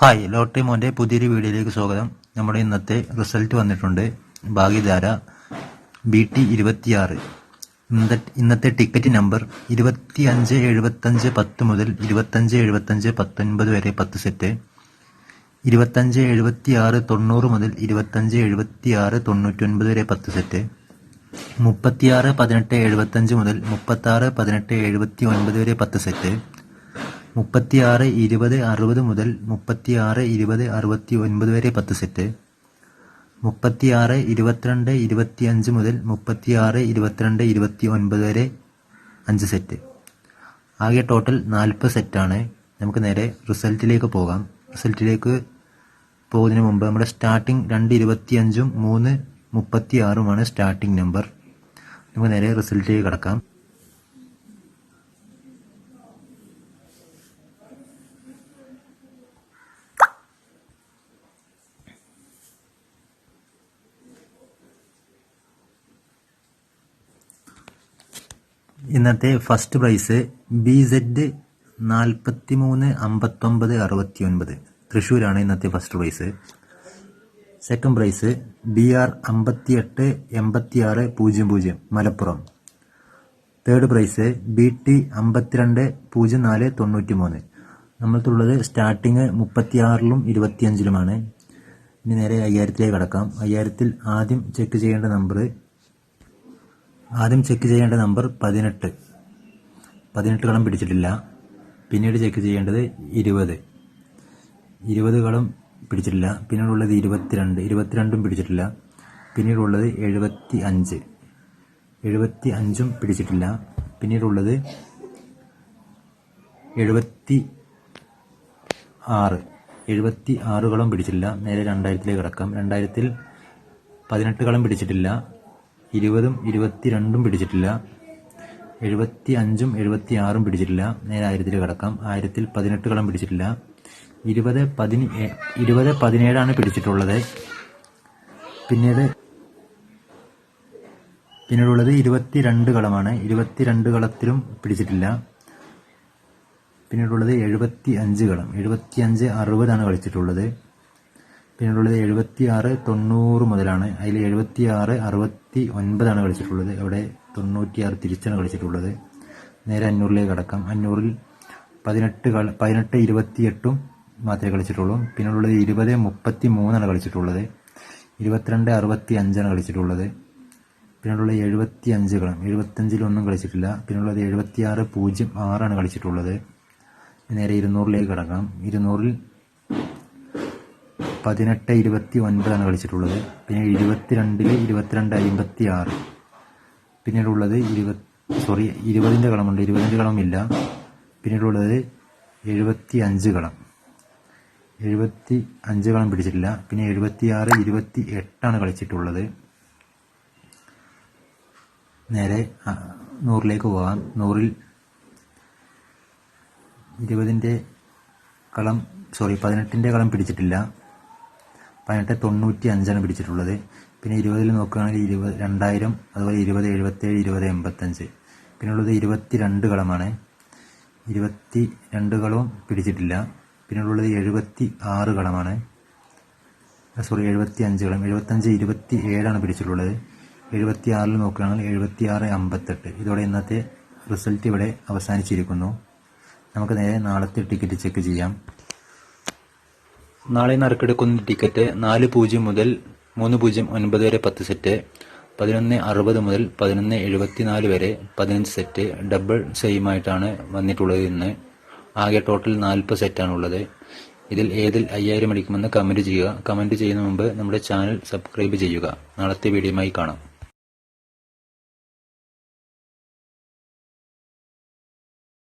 Hi lottery മോന്റെ പുതിയൊരു വീഡിയോയിലേക്ക് സ്വാഗതം. നമ്മുടെ ഇന്നത്തെ റിസൾട്ട് വന്നിട്ടുണ്ട്. ഭാഗ്യധാര ബി ടി ഇരുപത്തിയാറ്. ഇന്നത്തെ ടിക്കറ്റ് നമ്പർ ഇരുപത്തി അഞ്ച് എഴുപത്തഞ്ച് പത്ത് മുതൽ ഇരുപത്തഞ്ച് എഴുപത്തഞ്ച് പത്തൊൻപത് വരെ പത്ത് സെറ്റ്. ഇരുപത്തഞ്ച് എഴുപത്തി ആറ് തൊണ്ണൂറ് മുതൽ ഇരുപത്തഞ്ച് എഴുപത്തി ആറ് തൊണ്ണൂറ്റൊൻപത് വരെ പത്ത് സെറ്റ്. മുപ്പത്തിയാറ് പതിനെട്ട് എഴുപത്തഞ്ച് മുതൽ മുപ്പത്താറ് പതിനെട്ട് എഴുപത്തി ഒൻപത് വരെ പത്ത് സെറ്റ്. മുപ്പത്തിയാറ് ഇരുപത് അറുപത് മുതൽ മുപ്പത്തിയാറ് ഇരുപത് അറുപത്തി ഒൻപത് വരെ പത്ത് സെറ്റ്. മുപ്പത്തിയാറ് ഇരുപത്തിരണ്ട് ഇരുപത്തിയഞ്ച് മുതൽ മുപ്പത്തിയാറ് ഇരുപത്തിരണ്ട് ഇരുപത്തി ഒൻപത് വരെ അഞ്ച് സെറ്റ്. ആകെ ടോട്ടൽ നാൽപ്പത് സെറ്റാണ്. നമുക്ക് നേരെ റിസൾട്ടിലേക്ക് പോകാം. റിസൾട്ടിലേക്ക് പോകുന്നതിന് മുമ്പ് നമ്മുടെ സ്റ്റാർട്ടിംഗ് രണ്ട് ഇരുപത്തിയഞ്ചും മൂന്ന് മുപ്പത്തി ആറുമാണ് സ്റ്റാർട്ടിംഗ് നമ്പർ നമുക്ക് നേരെ റിസൾട്ടിലേക്ക് കിടക്കാം. ഇന്നത്തെ ഫസ്റ്റ് പ്രൈസ് ബി സെഡ് നാൽപ്പത്തി മൂന്ന് അമ്പത്തൊമ്പത് അറുപത്തി ഒൻപത് തൃശ്ശൂരാണ് ഇന്നത്തെ first prize second prize B R അമ്പത്തി എട്ട് എൺപത്തി ആറ് പൂജ്യം പൂജ്യം Malappuram. Third prize B T അമ്പത്തിരണ്ട് പൂജ്യം നാല് തൊണ്ണൂറ്റി മൂന്ന് നമ്മൾക്കുള്ളത് സ്റ്റാർട്ടിങ് മുപ്പത്തി ആറിലും ഇരുപത്തിയഞ്ചിലുമാണ്. ഇനി നേരെ അയ്യായിരത്തിലേക്ക് കടക്കാം. അയ്യായിരത്തിൽ ആദ്യം ചെക്ക് ചെയ്യേണ്ട നമ്പർ ആദ്യം ചെക്ക് ചെയ്യേണ്ട നമ്പർ പതിനെട്ട്. പതിനെട്ട് കളം പിടിച്ചിട്ടില്ല. പിന്നീട് ചെക്ക് ചെയ്യേണ്ടത് ഇരുപത്. ഇരുപത് കളം പിടിച്ചിട്ടില്ല. പിന്നീടുള്ളത് ഇരുപത്തിരണ്ട്. ഇരുപത്തിരണ്ടും പിടിച്ചിട്ടില്ല. പിന്നീടുള്ളത് എഴുപത്തി അഞ്ച് എഴുപത്തി അഞ്ചും പിടിച്ചിട്ടില്ല. പിന്നീടുള്ളത് എഴുപത്തി ആറ് എഴുപത്തി ആറ് കളം പിടിച്ചിട്ടില്ല. നേരെ രണ്ടായിരത്തിലേക്ക് കിടക്കാം. രണ്ടായിരത്തിൽ പതിനെട്ട് കളം പിടിച്ചിട്ടില്ല. ഇരുപതും ഇരുപത്തിരണ്ടും പിടിച്ചിട്ടില്ല. എഴുപത്തി അഞ്ചും എഴുപത്തി ആറും പിടിച്ചിട്ടില്ല. നേരെ ആയിരത്തിൽ കിടക്കാം. ആയിരത്തിൽ പതിനെട്ട് കളം പിടിച്ചിട്ടില്ല. ഇരുപത് പതിന് ഇരുപത് പതിനേഴാണ് പിടിച്ചിട്ടുള്ളത്. പിന്നീട് പിന്നീടുള്ളത് ഇരുപത്തിരണ്ട് കളമാണ് ഇരുപത്തിരണ്ട് കളത്തിലും പിടിച്ചിട്ടില്ല. പിന്നീടുള്ളത് എഴുപത്തി അഞ്ച് കളം എഴുപത്തി അഞ്ച് അറുപതാണ് കളിച്ചിട്ടുള്ളത്. പിന്നീടുള്ളത് എഴുപത്തി ആറ് തൊണ്ണൂറ് മുതലാണ്. അതിൽ എഴുപത്തി ആറ് അറുപത്തി ഒൻപതാണ് കളിച്ചിട്ടുള്ളത്. അവിടെ തൊണ്ണൂറ്റി ആറ് തിരിച്ചാണ് കളിച്ചിട്ടുള്ളത്. നേരെ അഞ്ഞൂറിലേക്ക് കടക്കാം. അഞ്ഞൂറിൽ പതിനെട്ട് കളി പതിനെട്ട് ഇരുപത്തി എട്ടും മാത്രമേ കളിച്ചിട്ടുള്ളൂ. പിന്നുള്ളത് ഇരുപത് മുപ്പത്തി മൂന്നാണ് കളിച്ചിട്ടുള്ളത്. ഇരുപത്തിരണ്ട് അറുപത്തി അഞ്ചാണ് കളിച്ചിട്ടുള്ളത്. പിന്നുള്ളത് എഴുപത്തി അഞ്ച് കളം എഴുപത്തഞ്ചിലൊന്നും കളിച്ചിട്ടില്ല. പിന്നുള്ളത് എഴുപത്തി ആറ് പൂജ്യം ആറാണ് കളിച്ചിട്ടുള്ളത്. നേരെ ഇരുന്നൂറിലേക്ക് കടക്കാം. ഇരുന്നൂറിൽ പതിനെട്ട് ഇരുപത്തി ഒൻപതാണ് കളിച്ചിട്ടുള്ളത് പിന്നെ ഇരുപത്തിരണ്ടിൽ ഇരുപത്തിരണ്ട് അമ്പത്തി ആറ് പിന്നീടുള്ളത് ഇരുപത് സോറി ഇരുപതിന്റെ കളമുണ്ട് ഇരുപതിന്റെ കളമില്ല പിന്നീടുള്ളത് എഴുപത്തി അഞ്ച് കളം എഴുപത്തി അഞ്ച് കളം പിടിച്ചിട്ടില്ല. പിന്നെ എഴുപത്തി ആറ് ഇരുപത്തി എട്ടാണ് കളിച്ചിട്ടുള്ളത്. നേരെ നൂറിലേക്ക് പോകാം. നൂറിൽ ഇരുപതിന്റെ കളം സോറി പതിനെട്ടിന്റെ കളം പിടിച്ചിട്ടില്ല. പതിനെട്ട് തൊണ്ണൂറ്റി അഞ്ചാണ് പിടിച്ചിട്ടുള്ളത്. പിന്നെ ഇരുപതിൽ നോക്കുകയാണെങ്കിൽ ഇരുപത് രണ്ടായിരം അതുപോലെ ഇരുപത് എഴുപത്തേഴ് ഇരുപത് എൺപത്തഞ്ച്. പിന്നെ ഉള്ളത് ഇരുപത്തി രണ്ട് കളമാണ്. ഇരുപത്തി രണ്ട് കളവും പിടിച്ചിട്ടില്ല. പിന്നെ ഉള്ളത് എഴുപത്തി ആറ് കളമാണ്. സോറി എഴുപത്തി അഞ്ച് കളം എഴുപത്തഞ്ച് ഇരുപത്തി ഏഴാണ് പിടിച്ചിട്ടുള്ളത്. എഴുപത്തി ആറിൽ നോക്കുകയാണെങ്കിൽ എഴുപത്തി ആറ് അമ്പത്തെട്ട്. ഇതോടെ ഇന്നത്തെ റിസൾട്ട് ഇവിടെ അവസാനിച്ചിരിക്കുന്നു. നമുക്ക് നേരെ നാളത്തെ ടിക്കറ്റ് ചെക്ക് ചെയ്യാം. നാളെ നറുക്കെടുക്കുന്ന ടിക്കറ്റ് നാല് പൂജ്യം മുതൽ മൂന്ന് പൂജ്യം ഒൻപത് വരെ പത്ത് സെറ്റ് പതിനൊന്ന് അറുപത് മുതൽ പതിനൊന്ന് എഴുപത്തിനാല് വരെ പതിനഞ്ച് സെറ്റ് ഡബിൾ സെയിമായിട്ടാണ് വന്നിട്ടുള്ളത് ഇന്ന്. ആകെ ടോട്ടൽ നാൽപ്പത് സെറ്റാണുള്ളത് ഇതിൽ ഏതിൽ അയ്യായിരം അടിക്കുമെന്ന് കമന്റ് ചെയ്യുക. കമന്റ് ചെയ്യുന്ന മുമ്പ് നമ്മുടെ ചാനൽ സബ്സ്ക്രൈബ് ചെയ്യുക. നാളത്തെ വീഡിയോയുമായി കാണാം.